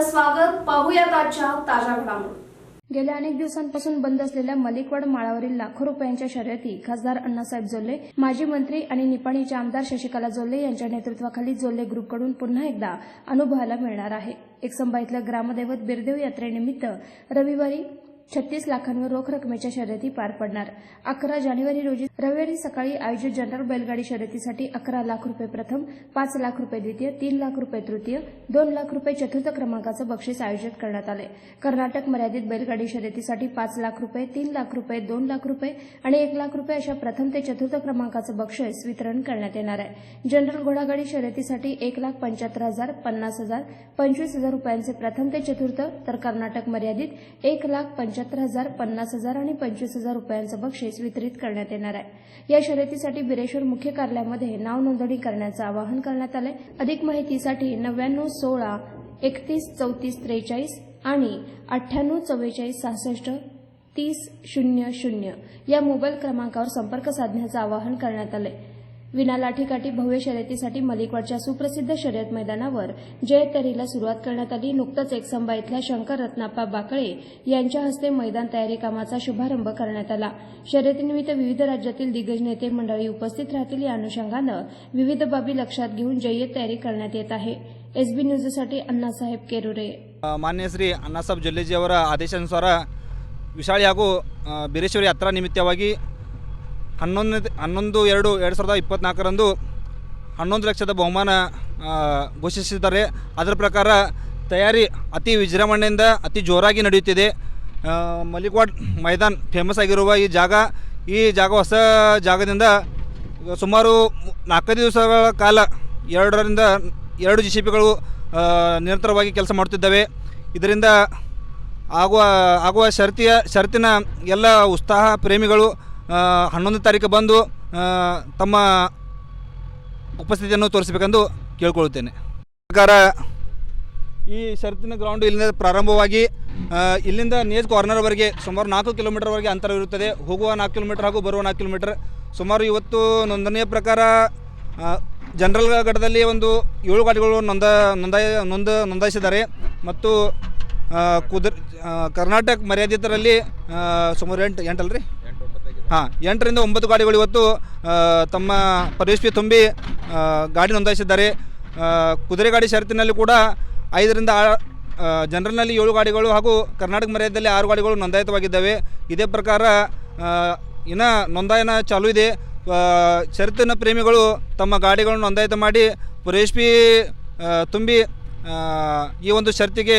स्वागत पाहूयात आजच्या ताज्या घडामोडी. गेल्या अनेक दिवसांपासून बंद असलेल्या मलिकवाड माळावरील लाखो रुपयांच्या शर्यती खासदार अण्णासाहेब जोल्ले माजी मंत्री आणि निपाणीचे आमदार शशिकला जोल्ले यांच्या नेतृत्वाखाली जोल्ले ग्रुपकडून पुन्हा एकदा अनुभवायला मिळणार आहे. एकसंबा इथल्या ग्रामदैवत बिरदेव यात्रेनिमित्त रविवारी छत्तीस लाखांवर रोख रकमेच्या शर्यती पार पडणार. अकरा जानेवारी रोजी रविवारी सकाळी आयोजित जनरल बैलगाडी शर्यतीसाठी अकरा लाख रुपये प्रथम पाच लाख रुपये द्वितीय तीन लाख रुपये तृतीय दोन लाख रुपये चतुर्थ क्रमांकाचं बक्षीस आयोजित करण्यात आले. कर्नाटक मर्यादित बैलगाडी शर्यतीसाठी पाच लाख रुपये तीन लाख रुपये दोन लाख रुपये आणि एक लाख रुपये अशा प्रथम ते चतुर्थ क्रमांकाचं बक्षीस वितरण करण्यात येणार आहे. जनरल घोडागाडी शर्यतीसाठी एक लाख पंच्याहत्तर हजार पन्नास हजार पंचवीस हजार रुपयांचे प्रथम ते चतुर्थ तर कर्नाटक मर्यादित एक लाख पंच्याहत्तर हजार पन्नास हजार आणि पंचवीस हजार रुपयांचं बक्षीस वितरित करण्यात येणार आहे. या शर्यतीसाठी बिरेश्वर मुख्य कार्यालयामध्ये नाव नोंदणी करण्याचं आवाहन करण्यात आलंय. अधिक माहितीसाठी नव्याण्णव सोळा एकतीस चौतीस त्रेचाळीस आणि अठ्ठ्याण्णव चव्वेचाळीस सहासष्ट तीस शून्य शून्य या मोबाईल क्रमांकावर संपर्क साधण्याचं आवाहन करण्यात आलंय. विना लाठीकाठी भव्य शर्यतीसाठी मलिकवाडच्या सुप्रसिद्ध शर्यत मैदानावर जय तरीला सुरुवात करण्यात आली नुकतंच एकसंबा इथल्या शंकर रत्नाप्पा बाकळे यांच्या हस्ते मैदान तयारी कामाचा शुभारंभ करण्यात आला शर्यतीनिमित्त विविध राज्यातील दिग्गज नेते मंडळी उपस्थित राहतील या अनुषंगानं विविध बाबी लक्षात घेऊन जय्यत तयारी करण्यात येत आहे एसबी न्यूजसाठी अण्णासाहेब केरुरे ಮಾನ್ಯ ಶ್ರೀ ಅಣ್ಣಾಸಾಬ್ ಜೊಲ್ಲೆಜಿಯವರ ಆದೇಶಾನುಸಾರ ವಿಶಾಳಿ ಹಾಗೂ ಆ, ಬೀರೇಶ್ವರಿ ಯಾತ್ರಾ ನಿಮಿತ್ತವಾಗಿ ಹನ್ನೊಂದು ಹನ್ನೊಂದು, ಎರಡು ಎರಡು ಸಾವಿರದ ಇಪ್ಪತ್ತ್ನಾಲ್ಕರಂದು ಹನ್ನೊಂದು ಲಕ್ಷದ ಬಹುಮಾನ ಘೋಷಿಸಿದ್ದಾರೆ. ಅದರ ಪ್ರಕಾರ ತಯಾರಿ ಅತಿ ವಿಜೃಂಭಣೆಯಿಂದ ಅತಿ ಜೋರಾಗಿ ನಡೆಯುತ್ತಿದೆ. ಮಲಿಕ್ವಾಡ್ ಮೈದಾನ್ ಫೇಮಸ್ ಆಗಿರುವ ಈ ಜಾಗ ಈ ಜಾಗ ಹೊಸ ಜಾಗದಿಂದ ಸುಮಾರು ನಾಲ್ಕೈದು ದಿವಸಗಳ ಕಾಲ ಎರಡರಿಂದ ಎರಡು ಜಿ ಸಿ ಪಿಗಳು ನಿರಂತರವಾಗಿ ಕೆಲಸ ಮಾಡುತ್ತಿದ್ದಾವೆ. ಇದರಿಂದ ಆಗುವ ಆಗುವ ಷರತಿಯ ಷರತ್ತಿನ ಎಲ್ಲ ಉತ್ಸಾಹ, ಪ್ರೇಮಿಗಳು ಹನ್ನೊಂದು ತಾರೀಕು ಬಂದು ತಮ್ಮ ಉಪಸ್ಥಿತಿಯನ್ನು ತೋರಿಸಬೇಕೆಂದು ಕೇಳಿಕೊಳ್ಳುತ್ತೇನೆ. ಪ್ರಕಾರ ಈ ಷರತ್ತಿನ ಗ್ರೌಂಡ್ ಇಲ್ಲಿಂದ ಪ್ರಾರಂಭವಾಗಿ ಇಲ್ಲಿಂದ ನೇಜ್ ಕಾರ್ನರ್ವರೆಗೆ ಸುಮಾರು ನಾಲ್ಕು ಕಿಲೋಮೀಟರ್ವರೆಗೆ ಅಂತರವಿರುತ್ತದೆ ಹೋಗುವ ನಾಲ್ಕು ಕಿಲೋಮೀಟರ್ ಹಾಗೂ ಬರುವ ನಾಲ್ಕು ಕಿಲೋಮೀಟರ್ ಸುಮಾರು ಇವತ್ತು ನೋಂದಣಿಯ ಪ್ರಕಾರ ಜನರಲ್ ಘಟ್ಟದಲ್ಲಿ ಒಂದು ಏಳು ಗಾಡಿಗಳು ನೊಂದ, ನೋಂದಾಯ, ನೊಂದ, ನೋಂದಾಯಿಸಿದ್ದಾರೆ. ಮತ್ತು ಕುದುರೆ ಕರ್ನಾಟಕ ಮರ್ಯಾದಿತರಲ್ಲಿ ಸುಮಾರು ಎಂಟು, ಎಂಟಲ್ರಿ? ಹಾಂ, ಎಂಟರಿಂದ ಒಂಬತ್ತು ಗಾಡಿಗಳು ಇವತ್ತು ತಮ್ಮ ಪ್ರವೇಶ ತುಂಬಿ ಗಾಡಿ ನೋಂದಾಯಿಸಿದ್ದಾರೆ. ಕುದುರೆ ಗಾಡಿ ಷರತ್ತಿನಲ್ಲಿ ಕೂಡ ಐದರಿಂದ ಆ- ಜನರಲ್ನಲ್ಲಿ ಏಳು ಗಾಡಿಗಳು ಹಾಗೂ ಕರ್ನಾಟಕ ಮರ್ಯಾದದಲ್ಲಿ ಆರು ಗಾಡಿಗಳು ನೋಂದಾಯಿತವಾಗಿದ್ದಾವೆ. ಇದೇ ಪ್ರಕಾರ ಇನ್ನು ನೋಂದಾಯನ ಚಾಲೂ ಇದೆ. ಷರತ್ತಿನ ಪ್ರೇಮಿಗಳು ತಮ್ಮ ಗಾಡಿಗಳನ್ನು ನೋಂದಾಯಿತ ಮಾಡಿ ಪುರೇಶ್ಪಿ ತುಂಬಿ ಈ ಒಂದು ಷರತ್ತಿಗೆ